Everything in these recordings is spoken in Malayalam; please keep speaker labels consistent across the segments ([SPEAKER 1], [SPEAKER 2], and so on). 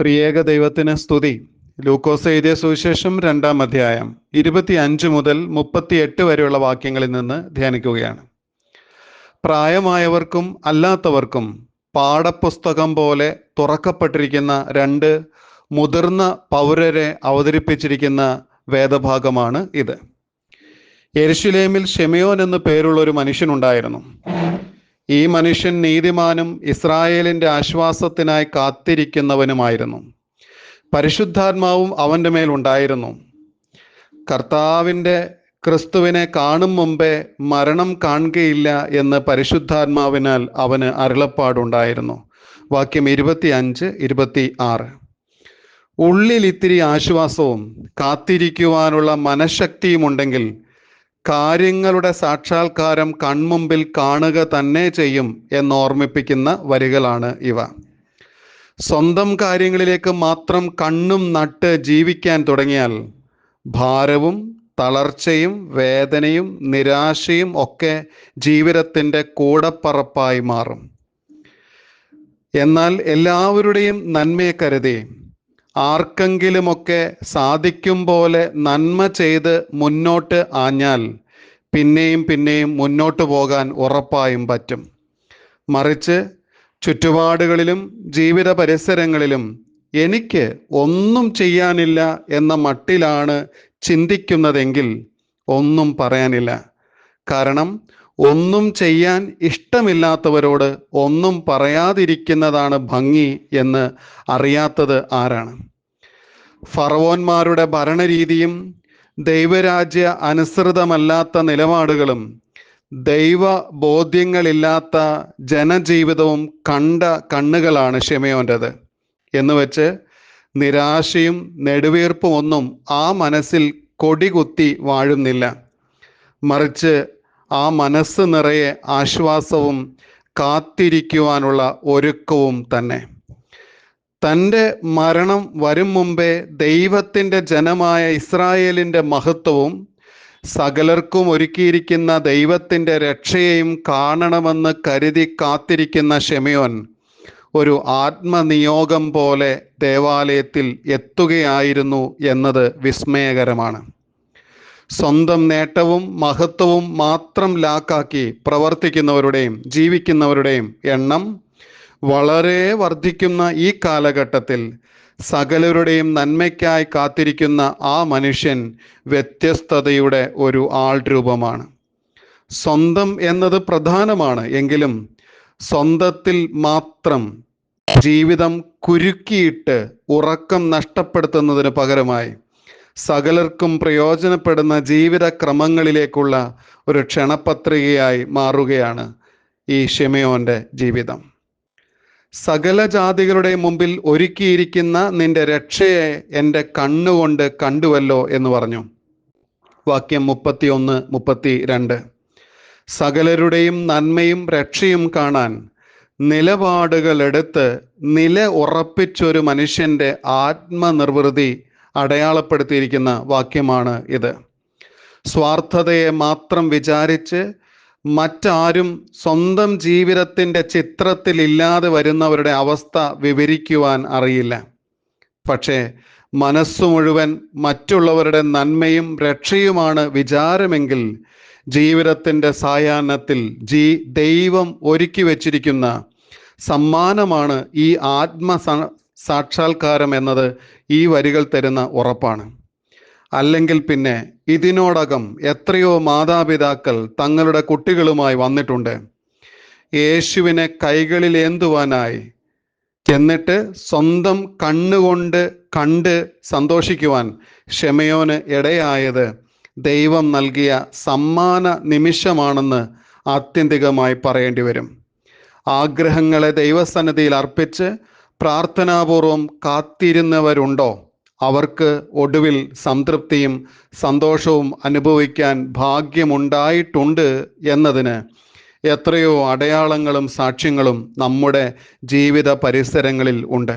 [SPEAKER 1] ത്രിയേക ദൈവത്തിന് സ്തുതി. ലൂക്കോസ് എഴുതിയ സുവിശേഷം രണ്ടാം അധ്യായം ഇരുപത്തി അഞ്ച് മുതൽ മുപ്പത്തിയെട്ട് വരെയുള്ള വാക്യങ്ങളിൽ നിന്ന് ധ്യാനിക്കുകയാണ്. പ്രായമായവർക്കും അല്ലാത്തവർക്കും പാഠപുസ്തകം പോലെ തുറക്കപ്പെട്ടിരിക്കുന്ന രണ്ട് മുതിർന്ന പൗരരെ അവതരിപ്പിച്ചിരിക്കുന്ന വേദഭാഗമാണ് ഇത്. യരിശുലേമിൽ ഷെമിയോൻ എന്ന് പേരുള്ള ഒരു മനുഷ്യനുണ്ടായിരുന്നു. ഈ മനുഷ്യൻ നീതിമാനും ഇസ്രായേലിന്റെ ആശ്വാസത്തിനായി കാത്തിരിക്കുന്നവനുമായിരുന്നു. പരിശുദ്ധാത്മാവും അവന്റെ മേലുണ്ടായിരുന്നു കർത്താവിന്റെ ക്രിസ്തുവിനെ കാണും മുമ്പേ മരണം കാണുകയില്ല എന്ന് പരിശുദ്ധാത്മാവിനാൽ അവന് അരുളപ്പാടുണ്ടായിരുന്നു. വാക്യം ഇരുപത്തി അഞ്ച് ഇരുപത്തി ആറ് ഉള്ളിൽ ഇത്തിരി ആശ്വാസവും കാത്തിരിക്കുവാനുള്ള മനഃശക്തിയും ഉണ്ടെങ്കിൽ കാര്യങ്ങളുടെ സാക്ഷാത്കാരം കൺമുമ്പിൽ കാണുക തന്നെ ചെയ്യും എന്നോർമ്മിപ്പിക്കുന്ന വരികളാണ് ഇവ. സ്വന്തം കാര്യങ്ങളിലേക്ക് മാത്രം കണ്ണും നട്ട് ജീവിക്കാൻ തുടങ്ങിയാൽ ഭാരവും തളർച്ചയും വേദനയും നിരാശയും ഒക്കെ ജീവിതത്തിന്റെ കൂടപ്പറപ്പായി മാറും. എന്നാൽ എല്ലാവരുടെയും നന്മയെ കരുതി ആർക്കെങ്കിലുമൊക്കെ സാധിക്കും പോലെ നന്മ ചെയ്ത് മുന്നോട്ട് ആഞ്ഞാൽ പിന്നെയും പിന്നെയും മുന്നോട്ട് പോകാൻ ഉറപ്പായും പറ്റും. മറിച്ച് ചുറ്റുപാടുകളിലും ജീവിത പരിസരങ്ങളിലും എനിക്ക് ഒന്നും ചെയ്യാനില്ല എന്ന മട്ടിലാണ് ചിന്തിക്കുന്നതെങ്കിൽ ഒന്നും പറയാനില്ല. കാരണം ഒന്നും ചെയ്യാൻ ഇഷ്ടമില്ലാത്തവരോട് ഒന്നും പറയാതിരിക്കുന്നതാണ് ഭംഗി എന്ന് അറിയാത്തത് ആരാണ്? ഫറവോന്മാരുടെ ഭരണരീതിയും ദൈവരാജ്യ അനുസൃതമല്ലാത്ത നിലപാടുകളും ദൈവ ബോധ്യങ്ങളില്ലാത്ത ജനജീവിതവും കണ്ട കണ്ണുകളാണ് ഷെമയോന്റെത്. എന്ന് വെച്ച് നിരാശയും നെടുവീർപ്പും ഒന്നും ആ മനസ്സിൽ കൊടികുത്തി വാഴുന്നില്ല. മറിച്ച് ആ മനസ്സ് നിറയെ ആശ്വാസവും കാത്തിരിക്കുവാനുള്ള ഒരുക്കവും തന്നെ. തന്റെ മരണം വരും മുമ്പേ ദൈവത്തിന്റെ ജനമായ ഇസ്രായേലിന്റെ മഹത്വവും സകലർക്കും ഒരുക്കിയിരിക്കുന്ന ദൈവത്തിന്റെ രക്ഷയെയും കാണണമെന്ന് കരുതി കാത്തിരിക്കുന്ന ഷെമിയോൻ ഒരു ആത്മനിയോഗം പോലെ ദേവാലയത്തിൽ എത്തുകയായിരുന്നു എന്നത് വിസ്മയകരമാണ്. സ്വന്തം നേട്ടവും മഹത്വവും മാത്രം ലാക്കാക്കി പ്രവർത്തിക്കുന്നവരുടെയും ജീവിക്കുന്നവരുടെയും എണ്ണം വളരെ വർദ്ധിക്കുന്ന ഈ കാലഘട്ടത്തിൽ സകലരുടെയും നന്മയ്ക്കായി കാത്തിരിക്കുന്ന ആ മനുഷ്യൻ വ്യത്യസ്തതയുടെ ഒരു ആൾ രൂപമാണ് സ്വന്തം എന്നത് പ്രധാനമാണ് എങ്കിലും സ്വന്തത്തിൽ മാത്രം ജീവിതം കുരുക്കിയിട്ട് ഉറക്കം നഷ്ടപ്പെടുത്തുന്നതിന് പകരമായി സകലർക്കും പ്രയോജനപ്പെടുന്ന ജീവിത ക്രമങ്ങളിലേക്കുള്ള ഒരു ക്ഷണപത്രികയായി മാറുകയാണ് ഈ ഷിമയോന്റെ ജീവിതം. സകല ജാതികളുടെ മുമ്പിൽ ഒരുക്കിയിരിക്കുന്ന നിന്റെ രക്ഷയെ എന്റെ കണ്ണുകൊണ്ട് കണ്ടുവല്ലോ എന്ന് പറഞ്ഞു. വാക്യം മുപ്പത്തി ഒന്ന് മുപ്പത്തി രണ്ട് സകലരുടെയും നന്മയും രക്ഷയും കാണാൻ നിലപാടുകളെടുത്ത് നില ഉറപ്പിച്ചൊരു മനുഷ്യന്റെ ആത്മനിർവൃതി അടയാളപ്പെടുത്തിയിരിക്കുന്ന വാക്യമാണ് ഇത്. സ്വാർത്ഥതയെ മാത്രം വിചാരിച്ച് മറ്റാരും സ്വന്തം ജീവിതത്തിന്റെ ചിത്രത്തിലില്ലാതെ വരുന്നവരുടെ അവസ്ഥ വിവരിക്കുവാൻ അറിയില്ല. പക്ഷേ മനസ്സു മുഴുവൻ മറ്റുള്ളവരുടെ നന്മയും രക്ഷയുമാണ് വിചാരമെങ്കിൽ ജീവിതത്തിന്റെ സായാഹ്നത്തിൽ ജീ ദൈവം ഒരുക്കി വച്ചിരിക്കുന്ന സമ്മാനമാണ് ഈ ആത്മ സാക്ഷാത്കാരം എന്നത് ഈ വരികൾ തരുന്ന ഉറപ്പാണ്. അല്ലെങ്കിൽ പിന്നെ ഇതിനോടകം എത്രയോ മാതാപിതാക്കൾ തങ്ങളുടെ കുട്ടികളുമായി വന്നിട്ടുണ്ട്. യേശുവിനെ കൈകളിൽ ഏന്തുവാനായി എന്നിട്ട് സ്വന്തം കണ്ണുകൊണ്ട് കണ്ട് സന്തോഷിക്കുവാൻ ക്ഷമയോന് ഇടയായത് ദൈവം നൽകിയ സമ്മാന നിമിഷമാണെന്ന് ആത്യന്തികമായി പറയേണ്ടി വരും. ആഗ്രഹങ്ങളെ ദൈവസന്നിധിയിൽ അർപ്പിച്ച് പ്രാർത്ഥനാപൂർവം കാത്തിരുന്നവരുണ്ടോ? അവർക്ക് ഒടുവിൽ സംതൃപ്തിയും സന്തോഷവും അനുഭവിക്കാൻ ഭാഗ്യമുണ്ടായിട്ടുണ്ട് എന്നതിന് എത്രയോ അടയാളങ്ങളും സാക്ഷ്യങ്ങളും നമ്മുടെ ജീവിത പരിസരങ്ങളിൽ ഉണ്ട്.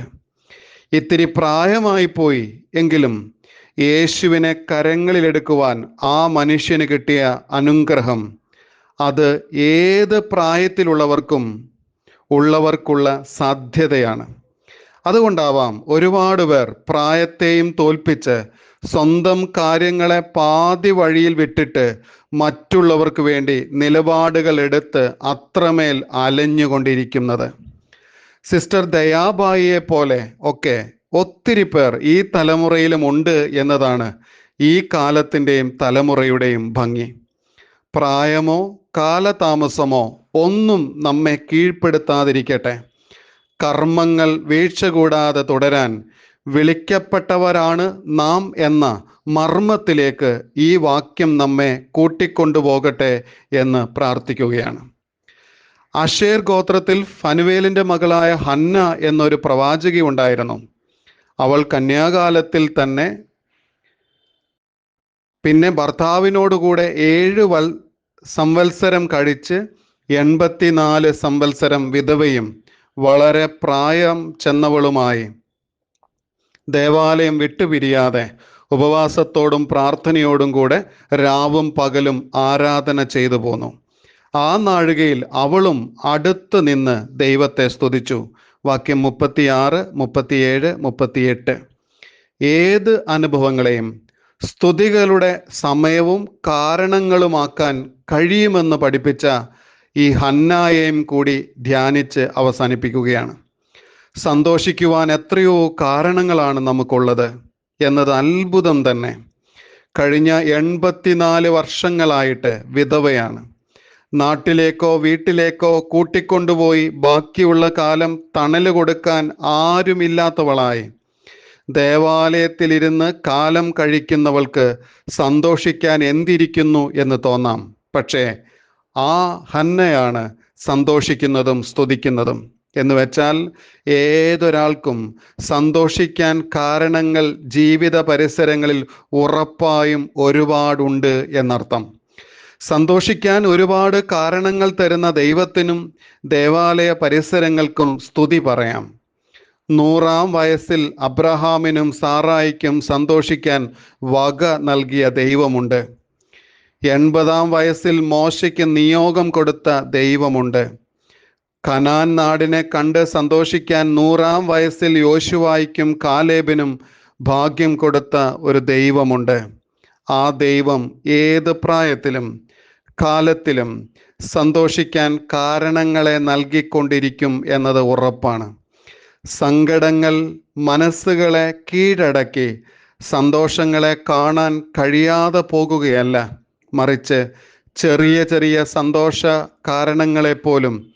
[SPEAKER 1] ഇത്തിരി പ്രായമായി പോയി എങ്കിലും യേശുവിനെ കരങ്ങളിലെടുക്കുവാൻ ആ മനുഷ്യന് കിട്ടിയ അനുഗ്രഹം അത് ഏത് പ്രായത്തിലുള്ളവർക്കും ഉള്ളവർക്കുള്ള സാധ്യതയാണ്. അതുകൊണ്ടാവാം ഒരുപാട് പേർ പ്രായത്തെയും തോൽപ്പിച്ച് സ്വന്തം കാര്യങ്ങളെ പാതി വഴിയിൽ വിട്ടിട്ട് മറ്റുള്ളവർക്ക് വേണ്ടി നിലപാടുകൾ എടുത്ത് അത്രമേൽ അലഞ്ഞുകൊണ്ടിരിക്കുന്നത്. സിസ്റ്റർ ദയാബായിയെ പോലെ ഒക്കെ ഒത്തിരി പേർ ഈ തലമുറയിലും ഉണ്ട് എന്നതാണ് ഈ കാലത്തിന്റെയും തലമുറയുടെയും ഭംഗി. പ്രായമോ കാലതാമസമോ ഒന്നും നമ്മെ കീഴ്പ്പെടുത്താതിരിക്കട്ടെ. കർമ്മങ്ങൾ വീഴ്ച കൂടാതെ തുടരാൻ വിളിക്കപ്പെട്ടവരാണ് നാം എന്ന മർമ്മത്തിലേക്ക് ഈ വാക്യം നമ്മെ കൂട്ടിക്കൊണ്ടുപോകട്ടെ എന്ന് പ്രാർത്ഥിക്കുകയാണ്. അഷേർ ഗോത്രത്തിൽ ഫനുവേലിന്റെ മകളായ ഹന്ന എന്നൊരു പ്രവാചകി ഉണ്ടായിരുന്നു. അവൾ കന്യാകാലത്തിൽ തന്നെ പിന്നെ ഭർത്താവിനോടുകൂടെ ഏഴ് വൽ സംവത്സരം കഴിച്ച് എൺപത്തിനാല് സംവത്സരം വിധവയും വളരെ പ്രായം ചെന്നവളുമായി ദേവാലയം വിട്ടുപിരിയാതെ ഉപവാസത്തോടും പ്രാർത്ഥനയോടും കൂടെ രാവും പകലും ആരാധന ചെയ്തു പോന്നു. ആ നാഴികയിൽ അവളും അടുത്ത് നിന്ന് ദൈവത്തെ സ്തുതിച്ചു. വാക്യം മുപ്പത്തിയാറ് മുപ്പത്തിയേഴ് മുപ്പത്തിയെട്ട്. ഏത് അനുഭവങ്ങളെയും സ്തുതികളുടെ സമയവും കാരണങ്ങളുമാക്കാൻ കഴിയുമെന്ന് പഠിപ്പിച്ച ഈ ഹന്നായെയും കൂടി ധ്യാനിച്ച് അവസാനിപ്പിക്കുകയാണ്. സന്തോഷിക്കുവാൻ എത്രയോ കാരണങ്ങളാണ് നമുക്കുള്ളത് എന്നത് അത്ഭുതം തന്നെ. കഴിഞ്ഞ എൺപത്തിനാല് വർഷങ്ങളായിട്ട് വിധവയാണ്. നാട്ടിലേക്കോ വീട്ടിലേക്കോ കൂട്ടിക്കൊണ്ടുപോയി ബാക്കിയുള്ള കാലം തണൽ കൊടുക്കാൻ ആരുമില്ലാത്തവളായി. ദേവാലയത്തിലിരുന്ന് കാലം കഴിക്കുന്നവൾക്ക് സന്തോഷിക്കാൻ എന്തിരിക്കുന്നു എന്ന് തോന്നാം. പക്ഷേ ആ ഹന്നയാണ് സന്തോഷിക്കുന്നതും സ്തുതിക്കുന്നതും. എന്ന് വെച്ചാൽ ഏതൊരാൾക്കും സന്തോഷിക്കാൻ കാരണങ്ങൾ ജീവിത പരിസരങ്ങളിൽ ഉറപ്പായും ഒരുപാടുണ്ട് എന്നർത്ഥം. സന്തോഷിക്കാൻ ഒരുപാട് കാരണങ്ങൾ തരുന്ന ദൈവത്തിനും ദേവാലയ പരിസരങ്ങൾക്കും സ്തുതി പറയാം. നൂറാം വയസ്സിൽ അബ്രഹാമിനും സാറായിക്കും സന്തോഷിക്കാൻ വക നൽകിയ ദൈവമുണ്ട്. എൺപതാം വയസ്സിൽ മോശയ്ക്ക് നിയോഗം കൊടുത്ത ദൈവമുണ്ട്. കനാൻ നാടിനെ കണ്ട് സന്തോഷിക്കാൻ നൂറാം വയസ്സിൽ യോശുവായിക്കും കാലേബിനും ഭാഗ്യം കൊടുത്ത ഒരു ദൈവമുണ്ട്. ആ ദൈവം ഏത് പ്രായത്തിലും കാലത്തിലും സന്തോഷിക്കാൻ കാരണങ്ങളെ നൽകിക്കൊണ്ടിരിക്കും എന്നത് ഉറപ്പാണ്. സങ്കടങ്ങൾ മനസ്സുകളെ കീഴടക്കി സന്തോഷങ്ങളെ കാണാൻ കഴിയാതെ പോകുകയല്ല. മറിച്ച് ചെറിയ ചെറിയ സന്തോഷ കാരണങ്ങളെപ്പോലും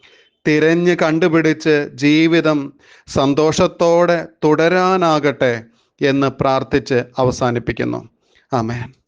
[SPEAKER 1] തിരഞ്ഞ് കണ്ടുപിടിച്ച് ജീവിതം സന്തോഷത്തോടെ തുടരാനാകട്ടെ എന്ന് പ്രാർത്ഥിച്ച് അവസാനിപ്പിക്കുന്നു. ആമേൻ.